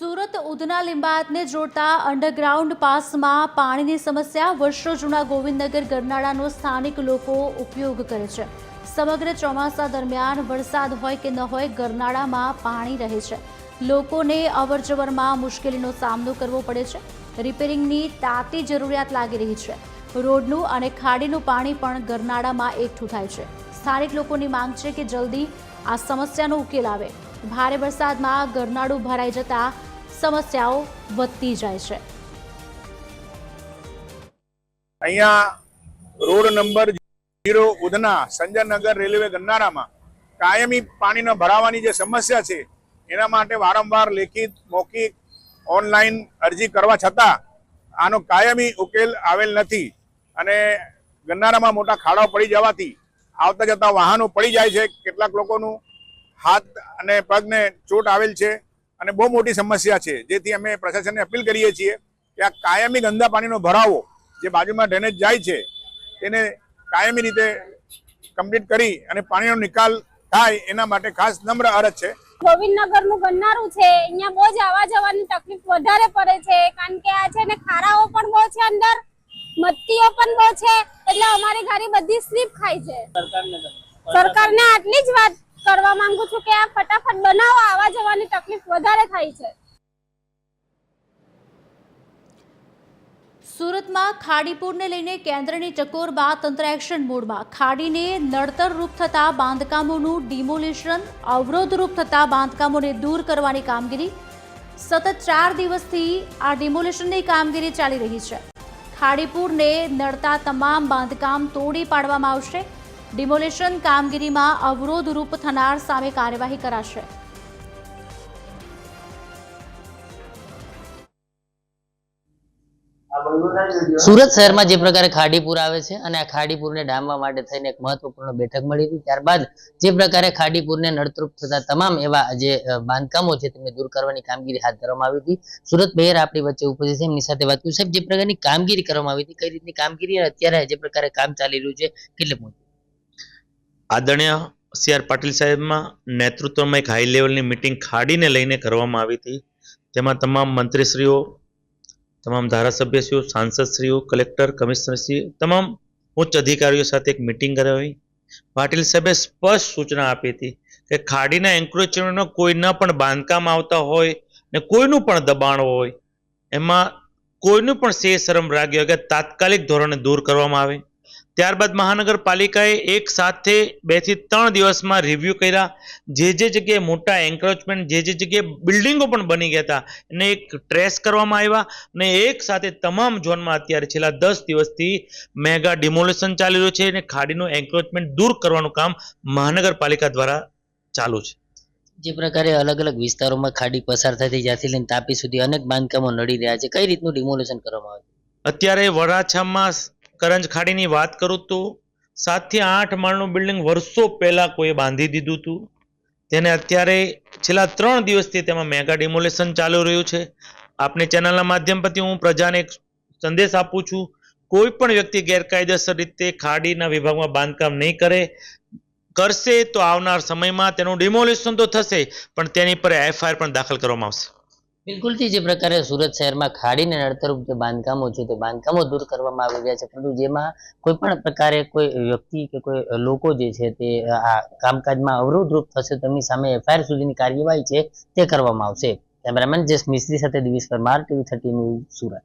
સુરત ઉધના લિંબાયતને જોડતા અંડરગ્રાઉન્ડ પાસમાં પાણીની સમસ્યા. વર્ષો જૂના ગોવિંદનગર ગરનાળાનો સ્થાનિક લોકો ઉપયોગ કરે છે. સમગ્ર ચોમાસા દરમિયાન વરસાદ હોય કે ન હોય ગરનાળામાં પાણી રહે છે. લોકોને અવરજવરમાં મુશ્કેલીનો સામનો કરવો પડે છે. રિપેરિંગની તાતી જરૂરિયાત લાગી રહી છે. રોડનું અને ખાડીનું પાણી પણ ગરનાળામાં એકઠું થાય છે. સ્થાનિક લોકોની માંગ છે કે જલ્દી આ સમસ્યાનો ઉકેલ આવે. ભારે વરસાદમાં ગરનાળું ભરાઈ જતા સમસ્યાઓ વધતી જાય છે. અહીંયા road number zero Udhna Sanjaynagar railway ગન્નારામાં કાયમી પાણીનો ભરાવાની જે સમસ્યા છે, એના માટે વારંવાર લેખિત, મૌખિક, ઓનલાઈન અરજી કરવા છતાં આનો કાયમી ઉકેલ આવેલ નથી અને ગન્નારામાં મોટા ખાડાઓ પડી જવાથી આવતા જતા વાહનો પડી જાય છે. કેટલાક લોકોનું હાથ અને પગને ચોટ આવેલ છે. અને બહુ મોટી સમસ્યા છે. જેથી અમે પ્રશાસનને અપીલ કરીએ છીએ કે આ કાયમી ગંદા પાણીનો ભરાવો જે બાજુમાં ડ્રેનેજ જાય છે તેને કાયમી રીતે કમ્પ્લીટ કરી અને પાણીનો નિકાલ થાય એના માટે ખાસ નમ્ર અરજ છે. ગોવિંદનગરનું ગન્નારું છે. અહીંયા બહુ જ આવવા જવાની તકલીફ વધારે પડે છે. કારણ કે આ છે ને ખારાઓ પણ બહુ છે અંદર મત્તીઓ પણ બહુ છે. એટલે અમારી ગાડી બધી સ્લીપ ખાય છે સરકારને આટલી જ વાત કરવા માંગુ છું કે આ ફટાફટ બનાવો, આવા જવાની તકલીફ વધારે થાય છે. સુરતમાં ખાડીપુરને લઈને કેન્દ્રની ટકોર બાદ તંત્ર એક્શન મોડમાં. ખાડીને નડતર રૂપ થતા બાંધકામોનું ડિમોલિશન અવરોધરૂપ થતા બાંધકામોને દૂર કરવાની કામગીરી. સતત ચાર દિવસથી આ ડિમોલિશનની કામગીરી ચાલી રહી છે. ખાડીપુરને નડતા તમામ બાંધકામ તોડી પાડવામાં આવશે. ડિમોલિશન કામગીરીમાં અવરોધરૂપ થનાર સામે કાર્યવાહી કરાશે. સુરત શહેરમાં જે પ્રકારે ખાડીપુર આવે છે અને આ ખાડીપુરને ડામવા માટે થઈને એક મહત્વપૂર્ણ બેઠક મળી હતી. ત્યારબાદ જે પ્રકારે ખાડીપુરને નડતરૂપ થતા તમામ એવા જે બાંધકામો છે તેમને દૂર કરવાની કામગીરી હાથ ધરવામાં આવી હતી. સુરત મેયર આપણી વચ્ચે ઉપસ્થિત છે. એમની સાથે વાત કરી સાહેબ, જે પ્રકારની કામગીરી કરવામાં આવી હતી, કઈ રીતની કામગીરી અત્યારે જે પ્રકારે કામ ચાલી રહ્યું છે, કેટલે પહોંચ્યું આદરણીય સી આર પાટીલ સાહેબમાં નેતૃત્વમાં એક હાઈ લેવલની મિટિંગ ખાડીને લઈને કરવામાં આવી હતી. જેમાં તમામ મંત્રીશ્રીઓ, તમામ ધારાસભ્યશ્રીઓ, સાંસદશ્રીઓ, કલેક્ટર કમિશનરશ્રી તમામ ઉચ્ચ અધિકારીઓ સાથે એક મિટિંગ કરાવી. પાટીલ સાહેબે સ્પષ્ટ સૂચના આપી હતી કે ખાડીના એન્ક્રોચમેન્ટનો કોઈના પણ બાંધકામ આવતા હોય ને કોઈનું પણ દબાણ હોય, એમાં કોઈનું પણ સે શરમ રાગ્યો કે તાત્કાલિક ધોરણે દૂર કરવામાં આવે. ત્યારબાદ મહાનગરપાલિકાએ એક સાથે બેથી ત્રણ દિવસમાં રિવ્યૂ કર્યા. જે જે જગ્યાએ મોટા એન્ક્રોચમેન્ટ જે જે જગ્યાએ બિલ્ડિંગો પણ બની ગયા હતા એને એક ટ્રેસ કરવામાં આવ્યા અને એક સાથે તમામ ઝોનમાં અત્યારે છેલ્લા દસ દિવસથી મેગા ડિમોલેશન ચાલી રહ્યું છે અને ખાડીનું એન્ક્રોચમેન્ટ દૂર કરવાનું કામ મહાનગરપાલિકા દ્વારા ચાલુ છે. જે પ્રકારે અલગ અલગ વિસ્તારોમાં ખાડી પસાર થતી જ્યાંથી લઈને તાપી સુધી અનેક બાંધકામો નડી રહ્યા છે. કઈ રીતનું ડિમોલેશન કરવામાં આવ્યું? અત્યારે વરાછામાં કરંજ ખાડીની વાત કરું તો સાતથી આઠ માળનું બિલ્ડિંગ વર્ષો પહેલાં કોઈએ બાંધી દીધું હતું. તેને અત્યારે છેલ્લા ત્રણ દિવસથી તેમાં મેગા ડિમોલેશન ચાલુ રહ્યું છે. આપની ચેનલના માધ્યમ પરથી હું પ્રજાને એક સંદેશ આપું છું. કોઈ પણ વ્યક્તિ ગેરકાયદેસર રીતે ખાડીના વિભાગમાં બાંધકામ નહીં કરે, કરશે તો આવનાર સમયમાં તેનું ડિમોલેશન તો થશે, પણ તેની પર એફઆઈઆર પણ દાખલ કરવામાં આવશે. બિલકુલથી જે પ્રકારે સુરત શહેરમાં ખાડીને નડતરૂપ જે બાંધકામો છે તે બાંધકામો દૂર કરવામાં આવી રહ્યા છે. પરંતુ જેમાં કોઈ પણ પ્રકારે કોઈ વ્યક્તિ કે કોઈ લોકો જે છે તે આ કામકાજમાં અવરોધરૂપ થશે તેમની સામે એફઆઈઆર સુધીની કાર્યવાહી છે તે કરવામાં આવશે. કેમેરામેન જેસ મિસ્ત્રી સાથે Divesh Parmar, TV thirty news Surat.